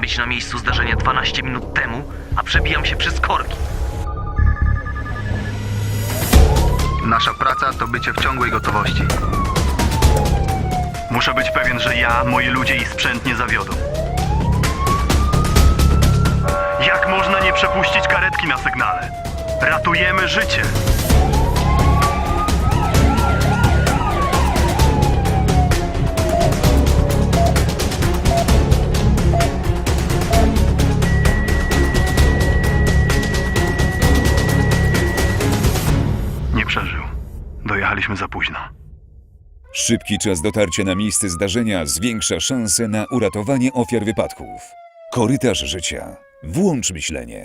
być na miejscu zdarzenia 12 minut temu, a przebijam się przez korki. Nasza praca to bycie w ciągłej gotowości. Muszę być pewien, że ja, moi ludzie i sprzęt nie zawiodą. Jak można nie przepuścić karetki na sygnale? Ratujemy życie! Przeżył. Dojechaliśmy za późno. Szybki czas dotarcia na miejsce zdarzenia zwiększa szanse na uratowanie ofiar wypadków. Korytarz życia. Włącz myślenie.